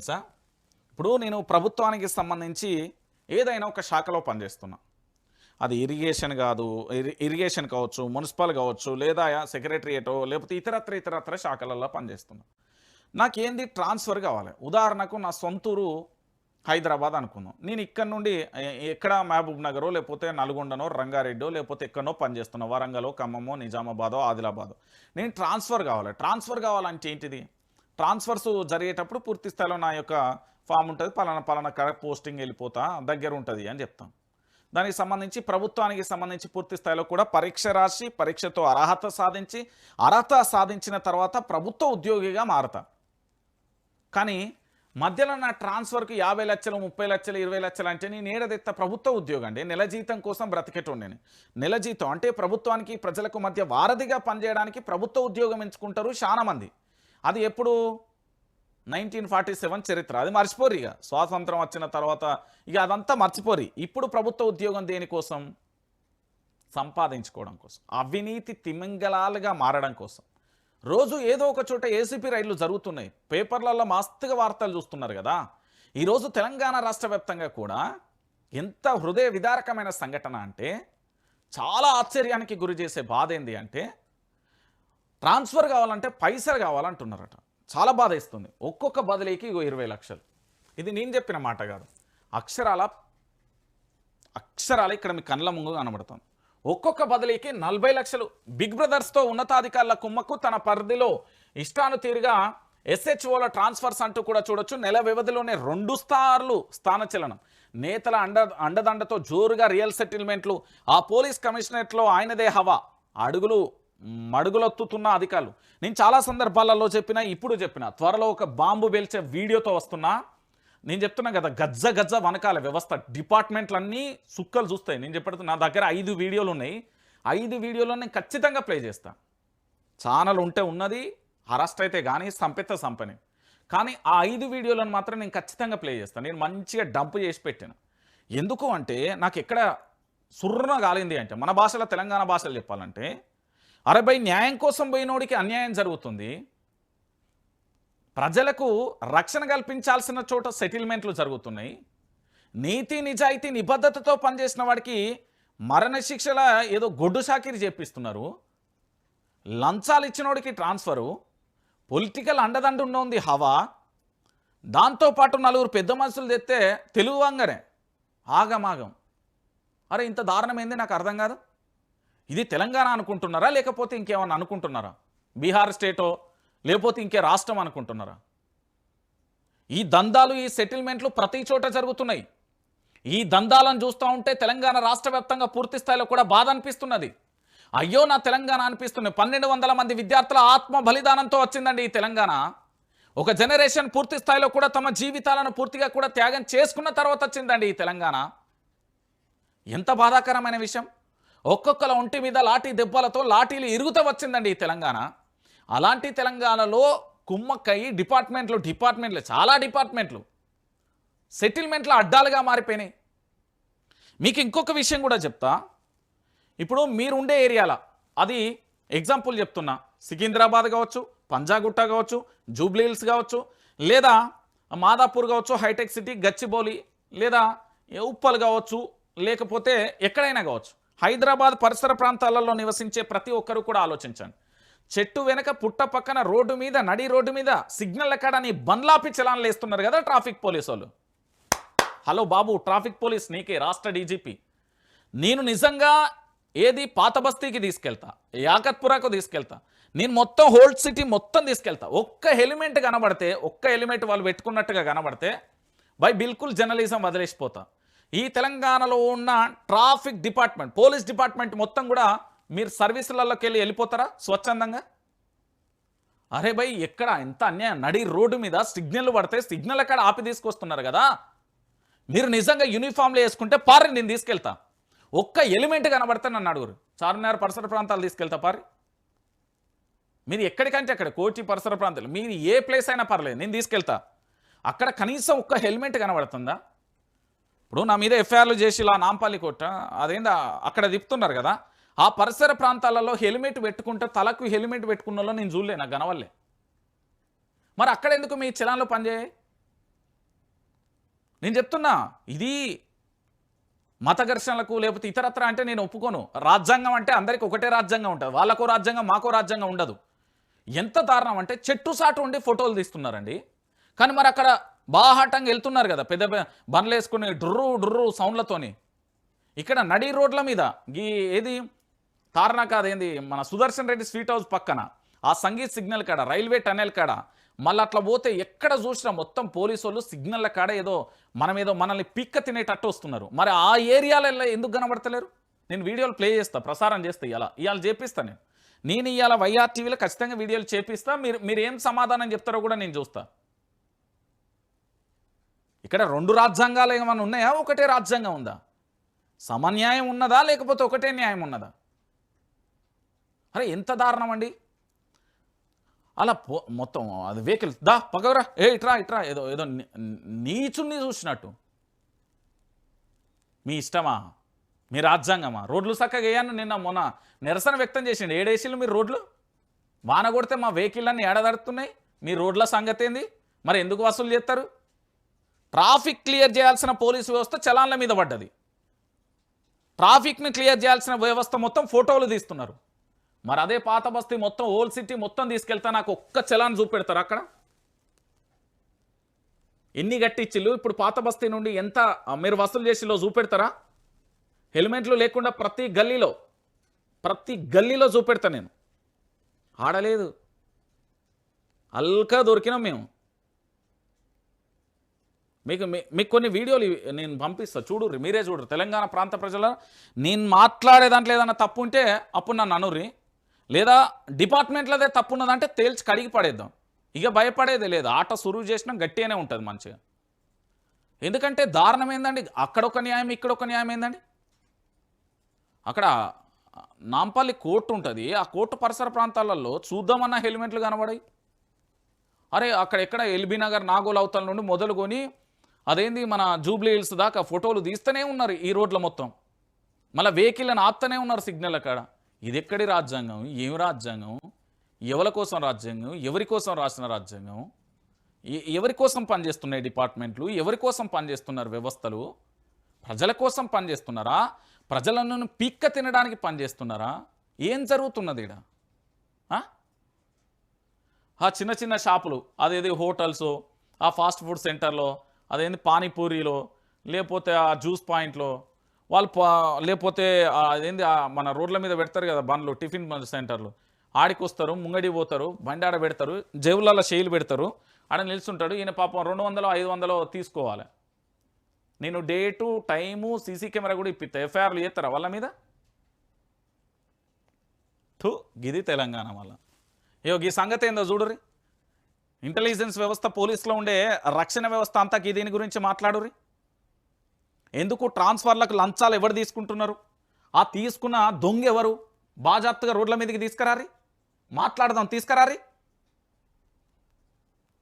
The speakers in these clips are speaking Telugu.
తెలుసా? ఇప్పుడు నేను ప్రభుత్వానికి సంబంధించి ఏదైనా ఒక శాఖలో పనిచేస్తున్నా. అది ఇరిగేషన్ కాదు ఇరి- ఇరిగేషన్ కావచ్చు మున్సిపల్ కావచ్చు లేదా సెక్రటరియటో లేకపోతే ఇతరత్ర ఇతరత్ర శాఖలలో పనిచేస్తున్నా. నాకేంది? ట్రాన్స్ఫర్ కావాలి. ఉదాహరణకు నా సొంతూరు హైదరాబాద్ అనుకుందాం. నేను ఇక్కడ నుండి ఎక్కడ మహబూబ్ నగరో లేకపోతే నల్గొండనో రంగారెడ్డో లేకపోతే ఎక్కడనో పనిచేస్తున్నా. వరంగలో ఖమ్మమో నిజామాబాదో ఆదిలాబాదో. నేను ట్రాన్స్ఫర్ కావాలి. ట్రాన్స్ఫర్ కావాలంటే ఏంటిది? ట్రాన్స్ఫర్స్ జరిగేటప్పుడు పూర్తి స్థాయిలో నా యొక్క ఫామ్ ఉంటుంది పలానా పలానా కాడ పోస్టింగ్ వెళ్ళిపోతా దగ్గర ఉంటుంది అని చెప్తాం. దానికి సంబంధించి ప్రభుత్వానికి సంబంధించి పూర్తి స్థాయిలో కూడా పరీక్ష రాసి పరీక్షతో అర్హత సాధించి అర్హత సాధించిన తర్వాత ప్రభుత్వ ఉద్యోగిగా మారతా. కానీ మధ్యలో నా ట్రాన్స్ఫర్కి యాభై లక్షలు ముప్పై లక్షలు ఇరవై లక్షలు అంటే నేను ఏడదెత్త ప్రభుత్వ ఉద్యోగం అండి. నెల జీతం కోసం బ్రతికేటోండి నెల జీతం అంటే ప్రభుత్వానికి ప్రజలకు మధ్య వారధిగా పనిచేయడానికి ప్రభుత్వ ఉద్యోగం ఎంచుకుంటారు చాలామంది. అది ఎప్పుడు? నైన్టీన్ ఫార్టీ సెవెన్ చరిత్ర. అది మర్చిపోరు ఇక. స్వాతంత్రం వచ్చిన తర్వాత ఇక అదంతా మర్చిపోరి. ఇప్పుడు ప్రభుత్వ ఉద్యోగం దేనికోసం సంపాదించుకోవడం కోసం. అవినీతి తిమింగలాలుగా మారడం కోసం. రోజు ఏదో ఒక చోట ఏసీపీ రైళ్ళు జరుగుతున్నాయి. పేపర్లలో మస్తుగా వార్తలు చూస్తున్నారు కదా. ఈరోజు తెలంగాణ రాష్ట్ర వ్యాప్తంగా కూడా ఎంత హృదయ విదారకమైన సంఘటన అంటే చాలా ఆశ్చర్యానికి గురి చేసే బాధ ఏంది అంటే ట్రాన్స్ఫర్ కావాలంటే పైసలు కావాలంటున్నారట. చాలా బాధ ఇస్తుంది ఒక్కొక్క బదిలీకి ఇగో ఇరవై లక్షలు. ఇది నేను చెప్పిన మాట కాదు. అక్షరాల అక్షరాలు ఇక్కడ మీ కళ్ళ ముందు కనబడుతుంది ఒక్కొక్క బదిలీకి నలభై లక్షలు. బిగ్ బ్రదర్స్తో ఉన్నతాధికారుల కుమ్మకు తన పరిధిలో ఇష్టాను తీరుగా ఎస్హెచ్ఓల ట్రాన్స్ఫర్స్ అంటూ కూడా చూడొచ్చు. నెల వ్యవధిలోనే రెండు సార్లు స్థానచలనం నేతల అండ అండదండతో జోరుగా రియల్ సెటిల్మెంట్లు. ఆ పోలీస్ కమిషనరేట్లో ఆయనదే హవా. అడుగులు మడుగులొత్తుతున్న అధికారులు. నేను చాలా సందర్భాలలో చెప్పిన ఇప్పుడు చెప్పిన త్వరలో ఒక బాంబు పేల్చే వీడియోతో వస్తున్నా నేను చెప్తున్నా కదా గజ్జ గజ్జ వనకాల వ్యవస్థ డిపార్ట్మెంట్లన్నీ సుక్కలు చూస్తాయి. నేను చెప్పడుతున్నా నా దగ్గర ఐదు వీడియోలు ఉన్నాయి. ఐదు వీడియోలో నేను ఖచ్చితంగా ప్లే చేస్తాను ఛానల్ ఉంటే ఉన్నది అరెస్ట్ అయితే కానీ సంపెత్త సంపని. కానీ ఆ ఐదు వీడియోలను మాత్రం నేను ఖచ్చితంగా ప్లే చేస్తాను నేను మంచిగా డంప్ చేసి పెట్టాను. ఎందుకు అంటే నాకు ఎక్కడ సుర్రన కాలింది అంటే మన భాషలో తెలంగాణ భాషలో చెప్పాలంటే అరే భయ్ న్యాయం కోసం పోయినోడికి అన్యాయం జరుగుతుంది. ప్రజలకు రక్షణ కల్పించాల్సిన చోట సెటిల్మెంట్లు జరుగుతున్నాయి. నీతి నిజాయితీ నిబద్ధతతో పనిచేసిన వాడికి మరణశిక్షల ఏదో గొడ్డు షాకిరి చేపిస్తున్నారు. లంచాలు ఇచ్చినోడికి ట్రాన్స్ఫరు. పొలిటికల్ అండదండ ఉంది హవా. దాంతోపాటు నలుగురు పెద్ద మనుషులు తెస్తే తెలుగువంగనే ఆగమాగం. అరే ఇంత దారుణమైంది నాకు అర్థం కాదు. ఇది తెలంగాణ అనుకుంటున్నారా? లేకపోతే ఇంకేమన్నా అనుకుంటున్నారా? బీహార్ స్టేటో? లేకపోతే ఇంకే రాష్ట్రం అనుకుంటున్నారా? ఈ దందాలు ఈ సెటిల్మెంట్లు ప్రతి చోట జరుగుతున్నాయి. ఈ దందాలను చూస్తూ ఉంటే తెలంగాణ రాష్ట్ర వ్యాప్తంగా పూర్తి స్థాయిలో కూడా బాధ అనిపిస్తున్నది. అయ్యో నా తెలంగాణ అనిపిస్తుంది. పన్నెండు వందల మంది విద్యార్థుల ఆత్మ బలిదానంతో వచ్చిందండి ఈ తెలంగాణ. ఒక జనరేషన్ పూర్తి స్థాయిలో కూడా తమ జీవితాలను పూర్తిగా కూడా త్యాగం చేసుకున్న తర్వాత వచ్చిందండి ఈ తెలంగాణ. ఎంత బాధాకరమైన విషయం. ఒక్కొక్కల ఒంటి మీద లాఠీ దెబ్బలతో లాఠీలు ఇరుగుతూ వచ్చిందండి ఈ తెలంగాణ. అలాంటి తెలంగాణలో కుమ్మక్కయి డిపార్ట్మెంట్లు డిపార్ట్మెంట్లు చాలా డిపార్ట్మెంట్లు సెటిల్మెంట్లు అడ్డాలుగా మారిపోయినాయి. మీకు ఇంకొక విషయం కూడా చెప్తా. ఇప్పుడు మీరుండే ఏరియాల అది ఎగ్జాంపుల్ చెప్తున్నా. సికింద్రాబాద్ కావచ్చు పంజాగుట్ట కావచ్చు జూబ్లీహిల్స్ కావచ్చు లేదా మాదాపూర్ కావచ్చు హైటెక్ సిటీ గచ్చిబౌలి లేదా ఉప్పల్ కావచ్చు లేకపోతే ఎక్కడైనా కావచ్చు. హైదరాబాద్ పరిసర ప్రాంతాలలో నివసించే ప్రతి ఒక్కరూ కూడా ఆలోచించండి. చెట్టు వెనక పుట్ట పక్కన రోడ్డు మీద నడి రోడ్డు మీద సిగ్నల్ ఎక్కడ నీ బండ్లాపి చలాన్లు వేస్తున్నారు కదా ట్రాఫిక్ పోలీసు వాళ్ళు హలో బాబు ట్రాఫిక్ పోలీస్ నీకే రాష్ట్ర డీజీపీ. నేను నిజంగా ఏది పాత బస్తీకి తీసుకెళ్తా యాకత్పురాకు తీసుకెళ్తా నేను మొత్తం హోల్డ్ సిటీ మొత్తం తీసుకెళ్తా. ఒక్క హెలిమెంట్ కనబడితే ఒక్క హెలిమెంట్ వాళ్ళు పెట్టుకున్నట్టుగా కనబడితే బై బిల్కుల్ జర్నలిజం వదిలేసిపోతా. ఈ తెలంగాణలో ఉన్న ట్రాఫిక్ డిపార్ట్మెంట్ పోలీస్ డిపార్ట్మెంట్ మొత్తం కూడా మీరు సర్వీసులలోకి వెళ్ళి వెళ్ళిపోతారా స్వచ్ఛందంగా? అరే భయ్ ఎక్కడ ఎంత అన్యాయం? నడి రోడ్డు మీద సిగ్నల్ పడితే సిగ్నల్ ఎక్కడ ఆపి తీసుకొస్తున్నారు కదా? మీరు నిజంగా యూనిఫామ్లో వేసుకుంటే పారి నేను తీసుకెళ్తా. ఒక్క ఎలిమెంట్ కనబడితే నన్ను అడుగురు. చార్మినార్ పరిసర ప్రాంతాలు తీసుకెళ్తా పారి మీరు ఎక్కడికంటే అక్కడ కోటి పరిసర ప్రాంతాలు. మీరు ఏ ప్లేస్ అయినా పర్లేదు నేను తీసుకెళ్తా. అక్కడ కనీసం ఒక్క హెల్మెట్ కనబడుతుందా? ఇప్పుడు నా మీద ఎఫ్ఐఆర్లు చేసి ఇలా నాంపల్లి కొట్ట అదేందా అక్కడ తిప్పుతున్నారు కదా. ఆ పరిసర ప్రాంతాలలో హెల్మెట్ పెట్టుకుంటే తలకు హెల్మెట్ పెట్టుకున్న నేను చూడలే నాకు గనవల్లే మరి అక్కడ ఎందుకు మీ చలాన్లు పనిచేయ నేను చెప్తున్నా ఇది మత ఘర్షణలకు లేకపోతే ఇతరత్ర అంటే నేను ఒప్పుకోను. రాజ్యాంగం అంటే అందరికి ఒకటే రాజ్యాంగం ఉంటుంది. వాళ్ళకో రాజ్యాంగం మాకో రాజ్యాంగం ఉండదు. ఎంత దారుణం అంటే చెట్టు సాటు ఉండి ఫోటోలు తీస్తున్నారండి. కానీ మరి అక్కడ బాహాటంగా వెళ్తున్నారు కదా పెద్ద పెద్ద బండ్లు వేసుకుని డుర్రు డుర్రు సౌండ్లతోని. ఇక్కడ నడి రోడ్ల మీద ఈ ఏది? తార్నాక అదేంది మన సుదర్శన్ రెడ్డి స్వీట్ హౌస్ పక్కన ఆ సంగీత్ సిగ్నల్ కాడ రైల్వే టనెల్ కాడ మళ్ళీ అట్లా పోతే ఎక్కడ చూసినా మొత్తం పోలీసు వాళ్ళు సిగ్నల్ల కాడ ఏదో మనం ఏదో మనల్ని పిక్క తినేటట్టు వస్తున్నారు. మరి ఆ ఏరియాలలో ఎందుకు కనబడతలేరు? నేను వీడియోలు ప్లే చేస్తా ప్రసారం చేస్తా ఇవాళ ఇవాళ చేపిస్తాను నేను. నేను ఇవాళ వైఆర్ టీవీలో ఖచ్చితంగా వీడియోలు చేపిస్తా. మీరు మీరు ఏం సమాధానం చెప్తారో కూడా నేను చూస్తా. ఇక్కడ రెండు రాజ్యాంగాలు ఏమైనా ఉన్నాయా? ఒకటే రాజ్యాంగం ఉందా? సమన్యాయం ఉన్నదా? లేకపోతే ఒకటే న్యాయం ఉన్నదా? అరే ఎంత దారుణం అండి. అలా పో మొత్తం అది వెహికల్. దా పగవరా ఏ ఇట్రా ఇట్రా ఏదో ఏదో నీచుని చూసినట్టు. మీ ఇష్టమా? మీ రాజ్యాంగమా? రోడ్లు చక్కగా వేయను నిన్న మొన్న నిరసన వ్యక్తం చేసిండు. ఏడేసీలు మీరు రోడ్లు? వాన కొడితే మా వెహికల్ అన్నీ ఏడదడుతున్నాయి. మీ రోడ్ల సంగతి ఏంది? మరి ఎందుకు వసూలు చేస్తారు? ట్రాఫిక్ క్లియర్ చేయాల్సిన పోలీసు వ్యవస్థ చలాన్ల మీద పడ్డది. ట్రాఫిక్ని క్లియర్ చేయాల్సిన వ్యవస్థ మొత్తం ఫోటోలు తీస్తున్నారు. మరి అదే పాత బస్తీ మొత్తం ఓల్డ్ సిటీ మొత్తం తీసుకెళ్తా నాకు ఒక్క చలాన్ చూపెడతారు అక్కడ? ఎన్ని గట్టిచ్చిళ్ళు ఇప్పుడు పాత బస్తీ నుండి ఎంత మీరు వసూలు చేసిలో చూపెడతారా? హెల్మెట్లు లేకుండా ప్రతి గల్లీలో ప్రతి గల్లీలో చూపెడతా నేను. ఆడలేదు. అల్కా దొరికినాం మేము. మీకు మీ- మీకు కొన్ని వీడియోలు ఇవి నేను పంపిస్తాను చూడుర్రి మీరే చూడరు తెలంగాణ ప్రాంత ప్రజల నేను మాట్లాడే దాంట్లో ఏదైనా తప్పు ఉంటే అప్పుడు నన్ను అనుర్రి. లేదా డిపార్ట్మెంట్లదే తప్పు ఉన్నదంటే తేల్చి కడిగి పడేద్దాం. ఇక భయపడేది లేదు. ఆట సురువు చేసినా గట్టిగానే ఉంటుంది మంచిగా. ఎందుకంటే దారుణం ఏందండి? అక్కడ ఒక న్యాయం ఇక్కడ ఒక న్యాయం ఏందండి? అక్కడ నాంపల్లి కోర్టు ఉంటుంది. ఆ కోర్టు పరిసర ప్రాంతాలలో చూద్దామన్న హెల్మెట్లు కనబడాయి. అరే అక్కడ ఎక్కడ ఎల్బీ నగర్ నాగోల్ అవతల నుండి మొదలుకొని అదేంది మన జూబ్లీ హిల్స్ దాకా ఫోటోలు తీస్తూనే ఉన్నారు ఈ రోడ్ల మొత్తం. మళ్ళీ వెహికల్ని ఆపుతూనే ఉన్నారు సిగ్నల్ అక్కడ. ఇది ఎక్కడి రాజ్యాంగం? ఏం రాజ్యాంగం? ఎవరి కోసం రాజ్యాంగం? ఎవరి కోసం రాసిన రాజ్యాంగం? ఎవరి కోసం పనిచేస్తున్నాయి డిపార్ట్మెంట్లు? ఎవరి కోసం పనిచేస్తున్నారు వ్యవస్థలు? ప్రజల కోసం పనిచేస్తున్నారా? ప్రజలను పీక్క తినడానికి పనిచేస్తున్నారా? ఏం జరుగుతున్నది ఈడ? ఆ చిన్న చిన్న షాపులు అదేది హోటల్స్ ఆ ఫాస్ట్ ఫుడ్ సెంటర్లో అదేంది? పానీపూరిలో లేకపోతే ఆ జ్యూస్ పాయింట్లో వాళ్ళు పా- లేకపోతే అదేంది? మన రోడ్ల మీద పెడతారు కదా బండ్లు టిఫిన్ సెంటర్లు. ఆడికి వస్తారు ముంగడి పోతారు బండి ఆడ పెడతారు జేబులలో షేలు పెడతారు. ఆడ నిల్చుంటాడు ఈయన పాపం రెండు వందలు ఐదు వందలు తీసుకోవాలి. నేను డేటు టైము సీసీ కెమెరా కూడా ఇప్పిస్తా ఎఫ్ఐఆర్లు చేస్తారా వాళ్ళ మీద? టు గిది తెలంగాణ వల్ల ఇగో ఈ సంగతి ఏందో చూడరి ఇంటెలిజెన్స్ వ్యవస్థ పోలీసులో ఉండే రక్షణ వ్యవస్థ అంతా దీని గురించి మాట్లాడురి ఎందుకు ట్రాన్స్ఫర్లకు లంచాలు ఎవరు తీసుకుంటున్నారు? ఆ తీసుకున్న దొంగ ఎవరు? బాజాప్తగా రోడ్ల మీదకి తీసుకురారి మాట్లాడదాం తీసుకురారి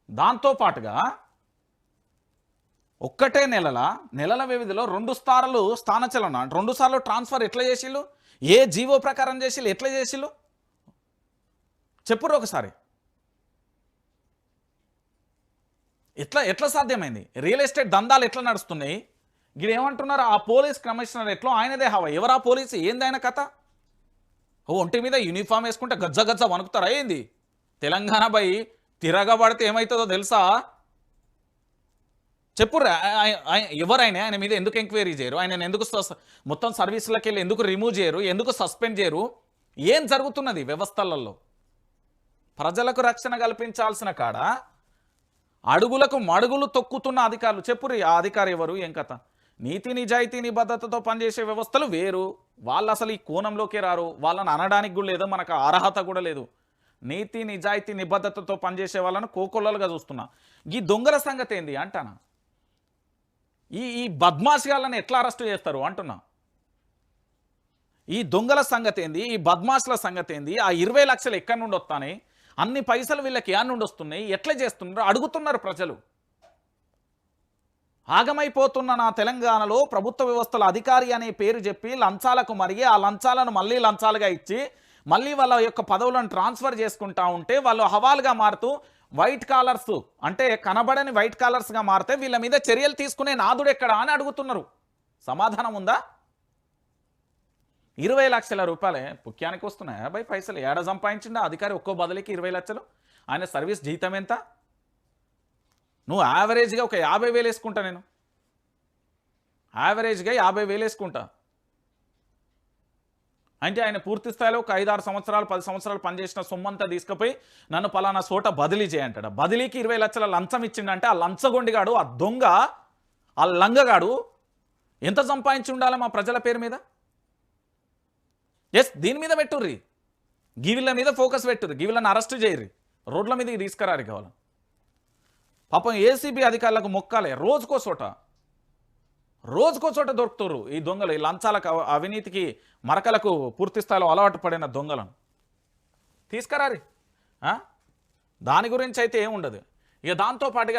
దాంతో పాటుగా ఒక్కటే నెలల నెలల వ్యవధిలో రెండు స్థారలు స్థానచలన రెండు సార్లు ట్రాన్స్ఫర్ ఎట్లా చేసిళ్ళు? ఏ జీవో ప్రకారం చేసిళ్ళు? ఎట్లా చేసిళ్ళు? చెప్పురు ఒకసారి. ఎట్లా ఎట్లా సాధ్యమైంది? రియల్ ఎస్టేట్ దందాలు ఎట్లా నడుస్తున్నాయి? ఇక్కడ ఏమంటున్నారు ఆ పోలీస్ కమిషనర్ ఎట్లా ఆయనదే హవా? ఎవరా పోలీసు? ఏంది ఆయన కథ? ఓ ఒంటి మీద యూనిఫామ్ వేసుకుంటే గజ్జ గజ్జ వణుకుతారా? ఏంది? తెలంగాణ బై తిరగబడితే ఏమవుతుందో తెలుసా? చెప్పుర్రా ఎవరైనా ఆయన మీద ఎందుకు ఎంక్వైరీ చేయరు? ఆయన ఎందుకు మొత్తం సర్వీసులకి వెళ్ళి ఎందుకు రిమూవ్ చేయరు? ఎందుకు సస్పెండ్ చేయరు? ఏం జరుగుతున్నది వ్యవస్థలలో? ప్రజలకు రక్షణ కల్పించాల్సిన కాడ? అడుగులకు మడుగులు తొక్కుతున్న అధికారులు. చెప్పురి ఆ అధికారి ఎవరు? ఏం కథ? నీతి నిజాయితీ నిబద్ధతతో పనిచేసే వ్యవస్థలు వేరు. వాళ్ళు అసలు ఈ కోణంలోకే రారు. వాళ్ళని అనడానికి కూడా లేదు. మనకు అర్హత కూడా లేదు. నీతి నిజాయితీ నిబద్ధతతో పనిచేసే వాళ్ళను కోకొల్లలుగా చూస్తున్నా. ఈ దొంగల సంగతి ఏంది అంటానా? ఈ ఈ బద్మాషిగాళ్ళని ఎట్లా అరెస్ట్ చేస్తారు అంటున్నా. ఈ దొంగల సంగతి ఏంది? ఈ బద్మాషుల సంగతి ఏంది? ఆ ఇరవై లక్షలు ఎక్కడి నుండి వస్తాయి అన్ని పైసలు వీళ్ళకి యా నుండి వస్తున్నాయి. ఎట్లా చేస్తున్నారు? అడుగుతున్నారు ప్రజలు. ఆగమైపోతున్న నా తెలంగాణలో ప్రభుత్వ వ్యవస్థల అధికారి అనే పేరు చెప్పి లంచాలకు మరిగి ఆ లంచాలను మళ్ళీ లంచాలుగా ఇచ్చి మళ్ళీ వాళ్ళ యొక్క పదవులను ట్రాన్స్ఫర్ చేసుకుంటా ఉంటే వాళ్ళు హవాలుగా మారుతూ వైట్ కాలర్స్ అంటే కనబడని వైట్ కాలర్స్గా మారితే వీళ్ళ మీద చర్యలు తీసుకునే నాదుడు ఎక్కడా అని అడుగుతున్నారు. సమాధానం ఉందా? ఇరవై లక్షల రూపాయలే పుక్యానికి వస్తున్నాయి. యాభై పైసలు ఏడ సంపాదించిండా? అధికారి ఒక్కో బదిలీకి ఇరవై లక్షలు. ఆయన సర్వీస్ జీతం ఎంత? నువ్వు యావరేజ్గా ఒక యాభై వేలు వేసుకుంటా నేను. యావరేజ్గా యాభై వేలు వేసుకుంటా. అంటే ఆయన పూర్తి స్థాయిలో ఒక ఐదారు సంవత్సరాలు పది సంవత్సరాలు పనిచేసిన సొమ్మంతా తీసుకుపోయి నన్ను పలానా చోట బదిలీ చేయంటాడు. బదిలీకి ఇరవై లక్షల లంచం ఇచ్చిండంటే ఆ లంచగొండిగాడు ఆ దొంగ ఆ లంగగాడు ఎంత సంపాదించి ఉండాలి మా ప్రజల పేరు మీద? ఎస్ దీని మీద పెట్టుర్రి. గీవిళ్ళ మీద ఫోకస్ పెట్టుర్రి. గీవిళ్ళని అరెస్ట్ చేయరు రోడ్ల మీదకి తీసుకురారు కావాలి? పాపం ఏసీబీ అధికారులకు మొక్కాలే. రోజుకో చోట. రోజుకో చోట దొరుకుతారు ఈ దొంగలు. ఈ లంచాలకు అవినీతికి మరకలకు పూర్తి స్థాయిలో అలవాటు పడిన దొంగలను. తీసుకురారి. ఆ? దాని గురించి అయితే ఏముండదు. ఇక దాంతో పాటుగా